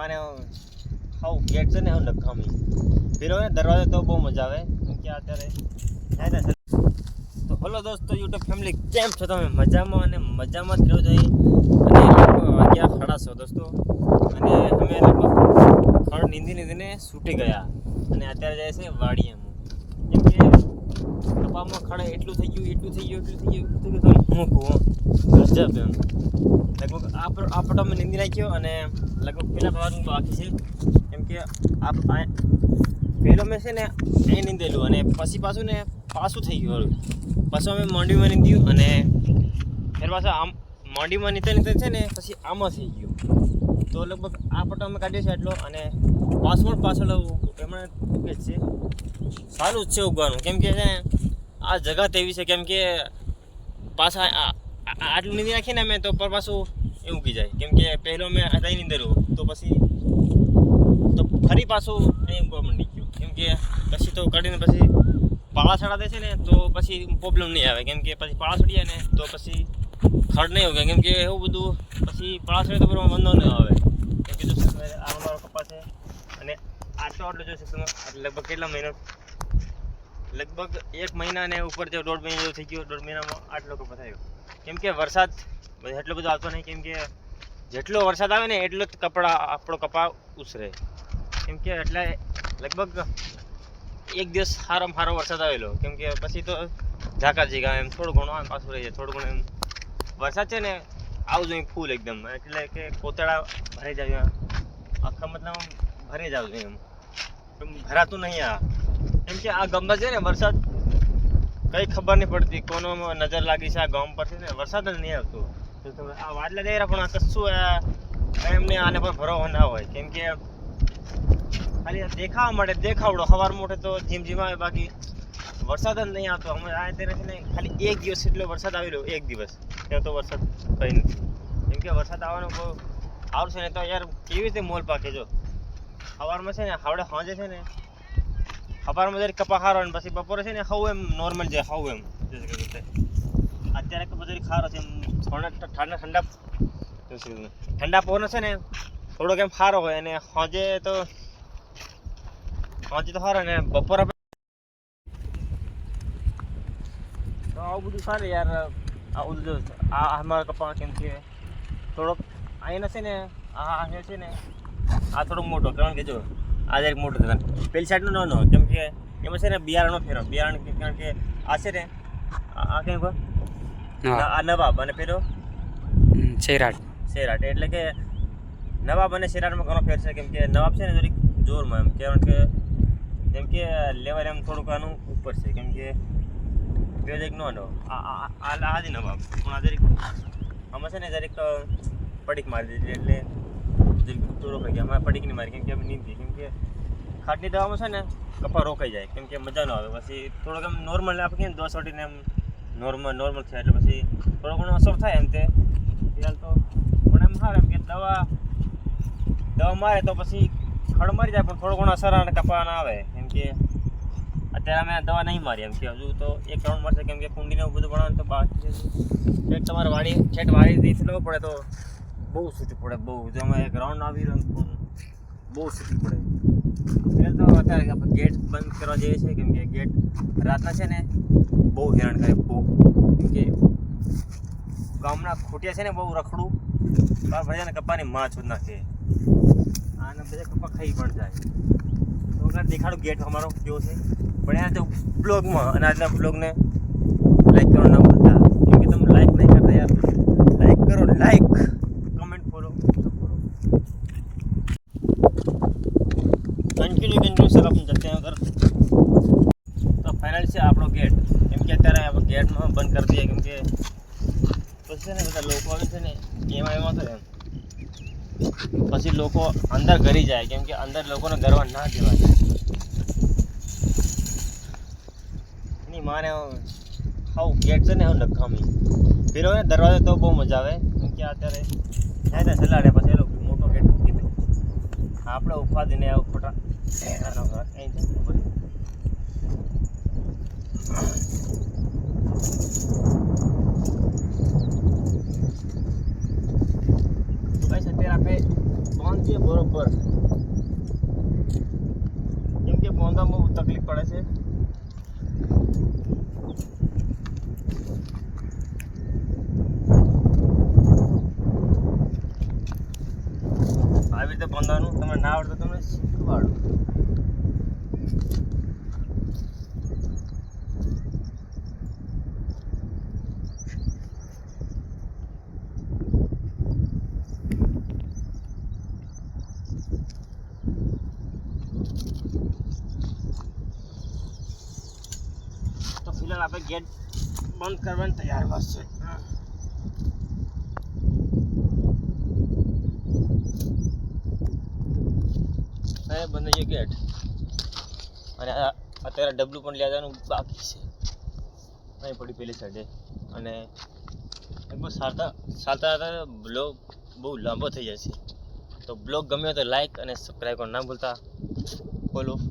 માને હાવ ગેટ છે ને એવું નકામી ફેરો ને દરવાજો તો બહુ મજા આવે. કેમ કે અત્યારે તો હલો દોસ્તો યુટ્યુબ ફેમિલી કેમ છો તમે? મજામાં અને મજામાં જ રહ્યો જોઈએ. અને વાગ્યા ખડા દોસ્તો. અને અમે ખડ નીંદી નીંદીને છૂટી ગયા. અને અત્યારે જાય છે વાડીએ કેમ કપામાં ખડ એટલું થઈ ગયું એટલું થઈ ગયું એટલું થઈ ગયું. એટલું થઈ ગયું કહું ગજબ એમ. લગભગ આ ફોટો આ મેં નીંદી નાખ્યો અને લગભગ પેલા પવાનું બાકી છે. કેમ કે આ પહેલો મેં છે ને અહીં નીંદેલું અને પછી પાછું ને પાછું થઈ ગયું. પાછું અમે મોંડીમાં નીંદ્યું અને ફેર પાછું આમ મોંડીમાં નીતે નીતે છે ને પછી આમાં થઈ ગયું. તો લગભગ આ ફોટો અમે કાઢ્યો છે એટલો અને પાછળ પાછળ એમણે ઉગે છે. સારું જ છે ઉગવાનું કેમ કે છે ને આ જગા તેવી છે કેમ કે પાછા આટલું નીંદી નાખીને અમે તો પર પાછું એ ઉગી જાય. કેમ કે પહેલો મેં હટાઈ નીંદેલું તો પછી તો ફરી પાછું અહીં ઊંઘવા માંડી ગયું કેમ કે પછી તો કાઢીને પછી પાળા છડા દે છે ને, તો પછી પ્રોબ્લેમ નહીં આવે. કેમ કે પછી પાળા છડીએ ને, તો પછી ખડ નહીં ઉગે. કેમ કે એવું બધું પછી પાળા છડે તો બરોબર વાંધો ન આવે. કેમ કે જો આ મારો કપા છે, અને આટલો આટલો જો લગભગ કેટલા મહિના લગભગ એક મહિના ને ઉપર જે દોઢ મહિના જેવું થઈ ગયું, દોઢ મહિનામાં આટલો કપા થયો કેમ કે વરસાદ એટલો બધો આવતો નહીં, કેમ કે જેટલો વરસાદ આવે ને એટલો જ કપડા, આપણો કપા ઉછરે. કેમ કે એટલે લગભગ એક દિવસ સારો સારો વરસાદ આવેલો. કેમ કે પછી તો ઝાકા જીગા એમ થોડું ઘણું આમ પાછું રહી જાય, થોડું ઘણું એમ. વરસાદ છે ને, આવું જોઈએ ફૂલ એકદમ. એટલે કે કોતળા ભરાઈ જાય, આખા મતલબ ભરાઈ જ આવજો એમ ભરાતું નહીં આ. કેમ કે આ ગમે છે ને વરસાદ, કઈ ખબર નહીં પડતી, કોનો નજર લાગી છે આ ગામ પર છે ને, વરસાદ જ નહીં આવતો. તમે આ વાદલા દઈ પણ આ કશું એમને આને પર ભરોવો ના હોય. કેમ કે ખાલી દેખાવા માટે દેખાવડો સવાર મોટે તો ધીમ ધીમ આવે બાકી વરસાદ જ નહીં આવતો. અમે આ અત્યારે છે ને, ખાલી એક દિવસ એટલો વરસાદ આવેલો એક દિવસ. ત્યાં તો વરસાદ કઈ નથી કેમ કે વરસાદ આવવાનો બહુ આવશે ને તો યાર કેવી રીતે મોલ પાકે જો? સવારમાં છે ને, હાવડે સાંજે છે ને સવારમાં જરી કપા ખારો ને પછી બપોરે છે ને ખાવું એમ નોર્મલ જે ખાવું એમ અત્યારે કપા જરી ખારો છે એમ, થોડા ઠંડા ઠંડા ઠંડા પવન છે ને, થોડોક એમ સારો હોય, અને સાંજે તો સાંજે તો સારો ને બપોરે તો આવું બધું સારું યાર, આવું બધું આ અમારા કપા કેમ છે? થોડોક અહીંયા છે ને આ છે ને, આ થોડોક મોટો, કારણ કે જો આ એક મોટો છે પેલી સાઈડનું નો કેમ કે એમાં છે ને બિયારણનો ફેરો. બિયારણ કારણ કે આ છે ને આ કેમ કહો? આ નવાબ અને પેલો? શેરાટ શેરાટ એટલે કે નવાબ અને શેરાટમાં ઘણો ફેર છે. કેમ કે નવાબ છે ને જરીક જોરમાં એમ કારણ કે જેમ કે લેવલ એમ થોડુંક આનું ઉપર છે. કેમ કે બે જરીક નો નો આ આ આ આ નવાબ. પણ આ જરીક આમાં છે ને જરીક પડીક મારી દીધી. એટલે જરીક તો રોકાઈ ગયા અમારે પડીક નહીં મારી કેમ કે અમે નીંદી કેમ કે ખાટની દવામાં છે ને કપા રોકાઈ જાય, કેમ કે મજા ન આવે. પછી થોડોક એમ નોર્મલ આપણે ને દસ વાટીને એમ નોર્મલ નોર્મલ થાય એટલે પછી થોડો ઘણો અસર થાય એમ તે. ફિલહાલ તો પણ એમ સારું એમ કે દવા દવા મારે તો પછી ખડ મારી જાય, પણ થોડો ઘણો અસર અને કપા ના આવે. કેમ કે અત્યારે અમે દવા નહીં મારી એમ કે. હજુ તો એક રાઉન્ડ મળશે, કેમ કે કુંડીને બધું બનાવવાનું તો બાકી છે. તમારે વાડી, છેક વાડીથી લેવો પડે તો બહુ સૂચું પડે, બહુ. જો અમે એક રાઉન્ડ આવી રહ્યો બહુ સૂચું પડે. એટલે તો અત્યારે આપણે ગેટ બંધ કરવા જઈએ છીએ, કેમ કે ગેટ રાતના છે ને, બહુ હેરાન કરે, બહુ. કેમ કે ગામના ખૂટિયા છે ને, બહુ રખડું. બાર ભરી જાય ને કપ્પાની માં છૂટ નાખે. આને બધા કપ્પા ખાઈ પણ જાય. તો દેખાડું ગેટ અમારો કેવો છે. પણ એના જો બ્લોગમાં અને આજના બ્લોગને ફાઇનલ છે આપણો ગેટ કેમ કે અત્યારે આપણે ગેટમાં બંધ કરી દઈએ કેમ કે પછી છે ને બધા લોકો આવે છે ને એમાં એમાં તો એમ. પછી લોકો અંદર ઘરી જાય કેમ કે અંદર લોકોને ગરવા ના દેવાય એની માને આવું ગેટ છે ને એવું નકામી ફેરો ને દરવાજો તો બહુ મજા આવે કેમ કે અત્યારે જાય ને સલાડે પછી એ લોકો મોટો ગેટ મૂકી દે. આપણે ઉપાદીને આવું ખોટા. એનો અહીં છે ઉપર. કેમ કે બોંધામાં બહુ તકલીફ પડે છે. આવી રીતે બંધાનું તમે ના આવડતું તો ફિલહાલ આપણે ગેટ બંધ કરવાની તૈયાર છે. હવે બંધ થઈ ગેટ. અને અત્યારે ડબલું પણ લેવાનું બાકી છે. અહીં પડી પેલી સાઈડે અને એમાં સારતા સારતા સારતા બ્લોગ બહુ લાંબો થઈ જશે તો બ્લોગ ગમ્યો તો લાઈક અને સબસ્ક્રાઈબ કરવાનું ના ભૂલતા. Call of